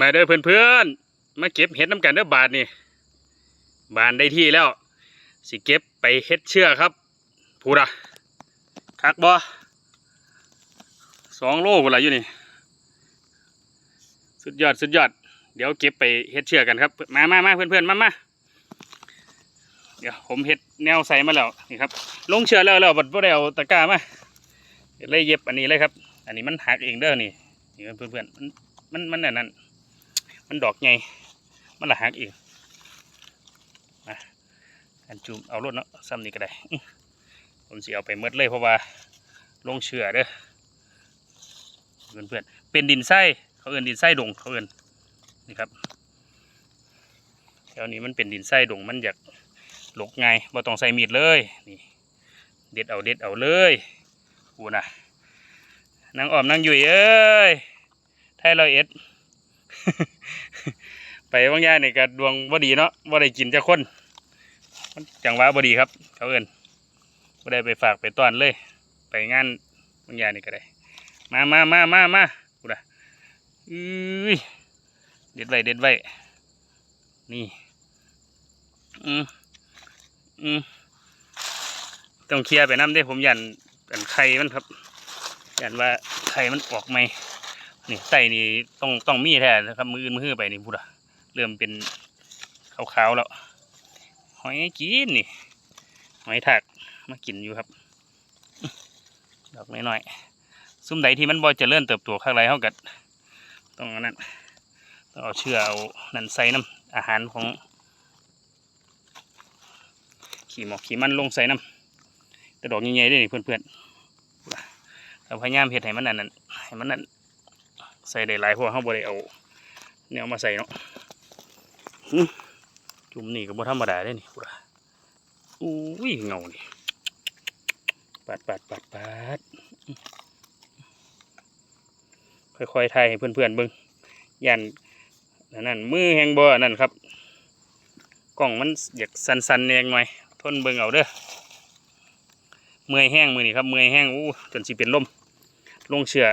มาเด้อเพื่อนๆ มาเก็บเห็ดน้ำกันเด้อบาทนี่บานได้ที่แล้ว สิเก็บไปเฮ็ดเชื่อครับพูดอะคักบ่สองโลพูดละอยู่นี่ สุดยอดสุดยอด เดี๋ยวเก็บไปเฮ็ดเชื่อกันครับ มามามาเพื่อนๆ มามาเดี๋ยวผมเฮ็ดแนวใส่มาแล้วนี่ครับ ลงเชื่อแล้วแล้วบัดบ่ได้เอาตะกร้ามาเลยเย็บอันนี้เลยครับ อันนี้มันหักเองเด้อนี่นี่เพื่อนๆมันมันมันอันนั้น มันดอกไงมันละหักเองมาอันจูมเอารถเนาะซ้ำนี่ก็ได้ผมสิเอาไปเมดเลยเพราะว่าลงเชื่อเด้อเพื่อนเพื่อนๆเป็นดินไส้เขาเอินดินไส้ดงเขาเอินนี่ครับแถวนี้มันเป็นดินไส้ดงมันอยากหลกไงายบ่ต้องใส่มีดเลยนี่เด็ดเอาเด็ดเอาเลยกูนะนางออมนางยู่เอ้ยไทยเราเอ็ด ไปบางอย่างนี่ยก็ดวงบ่ดีเนาะบ่ได้กินจะคนมันจังหวะบ่ดีครับ เขาเอิ้นบ่ได้ไปฝากไปต้อนเลย ไปงานบางอย่างนี่ก็ได้ มามามามามากูนะอื้ยเด็ดไว้เด็ดไว้นี่อืมอืมต้องเคลียร์ไปน้ำเด้ผมยันเป็นไข่มันครับยันว่าไข่มันออกไหม นี่ไส้นี่ต้องต้องมีแท้นะครับ มืออื่นมือไปนี่พูดอะเริ่มเป็นขาวๆแล้วหอยกินนี่หอยถากมากินอยู่ครับ ดอกน้อยๆซุ้มใดที่มันบ่จะเลื่อนเติบโตข้างไรเท่ากัดต้องนั้นต้องเอาเชือกเอานันใส่น้ำอาหารของ ขี่หมอกขี่มันลงใส่น้ำแต่ดอกใหญ่ๆเด้นี่เพื่อนๆเราพยายามเฮ็ดให้มันนั่นนั่นให้มันนั่น ใส่ได้หลายพว่าเขาบ่ได้เอาเนี่ยมาใส่เนาะจุ่มนี่ก็บ่ธรรมดาได้นี่พูดอะอุ้ยเงานี่ปัดปัดปัดปัดค่อยๆถ่ายให้เพื่อนๆเบิ่งยันอันนั่นมือแหงบ่อันนั่นครับกล้องมันอยากสั่นๆแนงหน่อยทนเบิ่งเอาเด้อเมื่อยแห้งมือนี่ครับเมื่อยแห้งอู้จนสิเป็นลมลงเชือ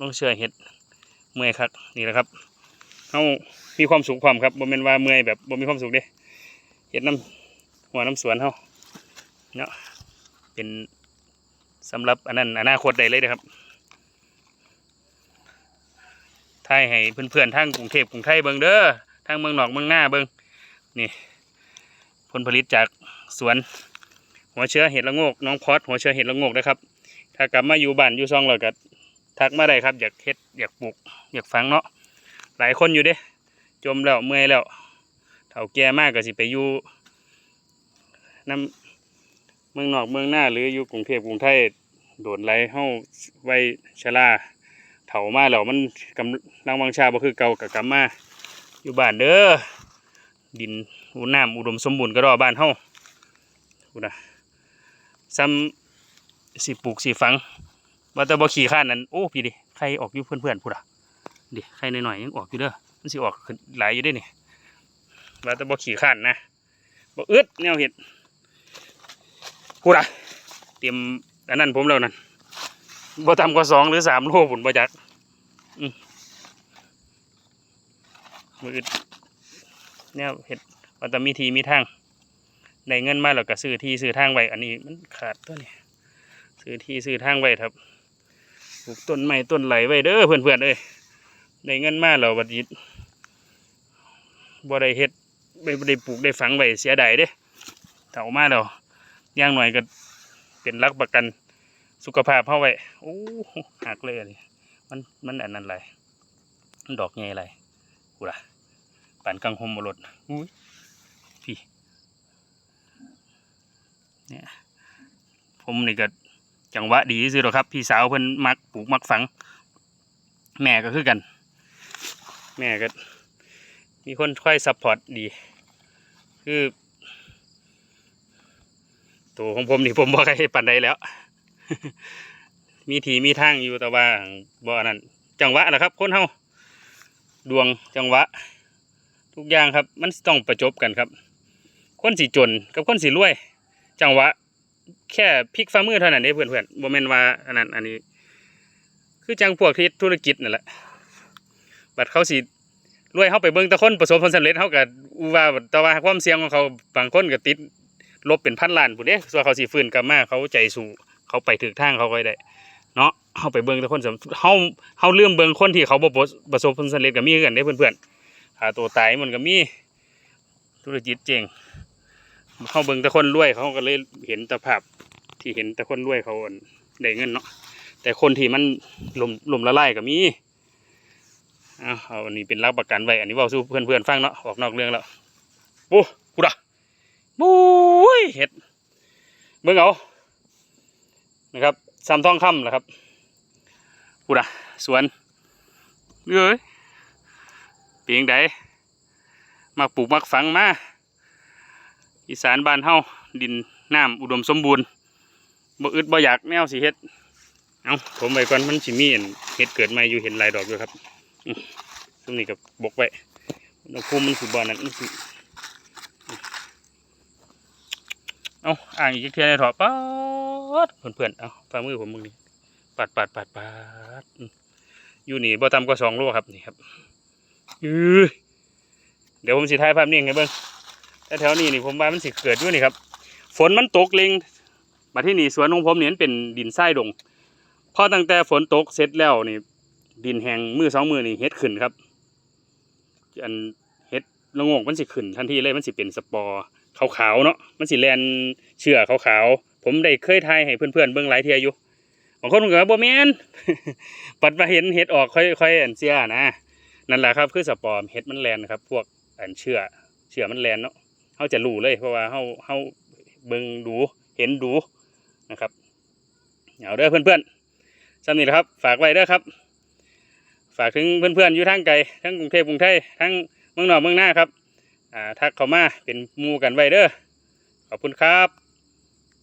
ลงเชื่อเห็ดเมื่อยครับนี่แหละครับเขามีความสุขความครับบ่แม่นว่าเมื่อยแบบบ่มีความสุขเด้เห็ดน้ำหัวน้ำสวนเขาเนาะเป็นสำหรับอันนั้นอนาคตได้เลยนะครับทายให้เพื่อนๆทางกรุงเทพกรุงไทยเบิ่งเด้อทางเมืองนอกเมืองหน้าเบิ่งนี่ ผลผลิตจากสวน หัวเชื้อเห็ดละโงกน้องพอดหัวเชื้อเห็ดละโงกนะครับ ถ้ากลับมาอยู่บ้านอยู่ซองเราก็ ทักมาได้ครับ อยากเฮ็ดอยากปลูกอยากฝังเนาะหลายคนอยู่เด้ จมแล้วเมื่อยแล้วเฒ่าแก่มากก็สิไปอยู่น้ำเมืองนอกเมืองหน้าหรืออยู่กรุงเทพกรุงไทยโดดไหลเฮาไว้ชราเฒ่ามาแล้วมันกำลังวังชาบ่คือเก่ากับกลับมาอยู่บ้านเด้อดินอุน้ำอุดมสมบูรณ์ก็รอบ้านเฮาพูดนะซ้ำสิปลูกสิฝัง ว่าแต่บ่ขี่ข้านนั้นโอ้พี่ดิใครออกอยู่เพื่อนๆพูดอะดิใครหน่อยๆยังออกอยู่เด้อมันสิออกหลายอยู่เด้นี่ว่าแต่บ่ขี่ข้านนะบ่อึดแนวเห็ดพูดอะเตรียมอันนั้นผมแล้วนั่นบ่ต่ำกว่าสองหรือสามโลผุนบ่จักอืมบ่อึดแนวเห็ดว่าแต่มีทีมีทางได้เงินมาแล้วก็ซื้อที่ซื้อทางไว้อันนี้มันขาดตัวนี้ซื้อที่ซื้อทางไว้ครับ ปลูกต้นไม้ต้นไหลไว้เด้อเพื่อนๆเอ้ยได้เงินมาแล้วบัดนี้บ่ได้เฮ็ดไม่ได้ปลูกได้ฝังไว้เสียดายเด้เฒ่ามาแล้วอย่างหน่อยก็เป็นรักประกันสุขภาพเฮาไว้โอ้หักเลยอันนี้มันมันอันนั้นไรมันดอกใหญ่ไรกูล่ะปานกังหมบรดอุ้ยพี่เนี่ยผมนี่ก็ จังหวะดีสิหรอกครับ พี่สาวเพิ่นมักปลูกมักฝัง แม่ก็คือกัน แม่ก็ มีคนค่อยซัพพอร์ตดี คือตัวของผมนี่ผมบ่ใครปันใดแล้ว มีทีมีทางอยู่แต่ว่าบ่อันนั้นจังหวะแหละครับ คนเฮาดวงจังหวะ ทุกอย่างครับ มันต้องประจบกันครับ คนสิจนกับคนสิรวย จังหวะ แค่พลิกฝ่ามือเท่านั้นเองเพื่อนๆโมเมนว่าอันนั้นอันนี้ คือจังพวกที่ธุรกิจนั่นแหละบัดเขาสิรวยเฮาไปเบิ่งแต่คนประสบผลสำเร็จเฮาก็อูว่าแต่ว่าความเสี่ยงของเขาบางคนก็ติดลบเป็นพันล้านพุ่นเด้ส่วนเขาสิฟื้นกลับมาเขาใจสู้เขาไปถึงทางเขาก็ได้ เนาะเฮาไปเบิ่งแต่คนสำเฮาเฮาเลื่อมเบิ่งคนที่เขาประสบผลสำเร็จก็มีคือกันเด้เพื่อนๆหาตัวตายมันก็มีธุรกิจเจ๊ง เฮาเบิ่งแต่คนรวยเขาก็เลยเห็นแต่ภาพที่เห็นแต่คนรวยเขาได้เงินเนาะแต่คนที่มันหล่มหล่มละลายก็มีเอาเอาอันนี้เป็นรับประกันไว้อันนี้ว้าสู่เพื่อนๆฟังเนาะออกนอกเรื่องแล้วโอ้กูดะบุ้ยเห็ดเบิ่งเอานะครับซ้ำท้องคำแหละครับพูดะสวนเอ้ยเปียงใดมาปลูกมักฝังมา อีสานบ้านเฮาดินน้ำอุดมสมบูรณ์บ่อึดบ่อยากแนวสิเฮ็ดเอาผมไปก่อนมันสิมีนเฮ็ดเกิดใหม่อยู่เห็นลายดอกอยู่ครับตรงนี้กับบกไว้อุณหภูมิมันสิบ่นั้นมันสิเอาอ่างอีกเทียในถอดป๊าดเพื่อนๆเอาฝ่ามือผมมึงนี่ปัดปัดปัดปัดอยู่นี่บ่ต่ำกว่าสองโลครับนี่ครับเดี๋ยวผมสิถ่ายภาพนิ่งให้เบิ่ง แต่แถวนี้นี่ผมว่ามันสิเกิดอยู่นี่ครับ ฝนมันตกเล็งมาที่นี่สวนของผมเนี่ยเป็นดินทรายดง พอตั้งแต่ฝนตกเสร็จแล้วนี่ ดินแห้งมือสองมือนี่เฮ็ดขึ้นครับ อันเฮ็ดละโงมันสิขึ้นทันทีเลยมันสิเป็นสปอร์ขาวๆเนาะ มันสิแลนเชื่อขาวๆ ผมได้เคยทายให้เพื่อนๆเบิ่งหลายเทียอยู่บางคนก็ว่าบ่แม่นปัดมาเห็นเห็ดออกค่อยค่อยอันเสียนะ นั่นแหละครับคือสปอร์เห็ดมันแลนครับ พวกอันเชื่อเชื่อมันแลนเนาะ เขาจะรู้เลย เพราะว่าเขาเขาเบิ่งดูเห็นดูนะครับเอาเด้อเพื่อนๆสำนี้แหละครับ ฝากไว้เด้อครับ ฝากถึงเพื่อนๆอยู่ทั้งไกลทั้งกรุงเทพกรุงไทยทั้งเมืองนอกเมืองหน้าครับอ่าทักเข้ามาเป็นมูกันไว้เด้อขอบคุณครับ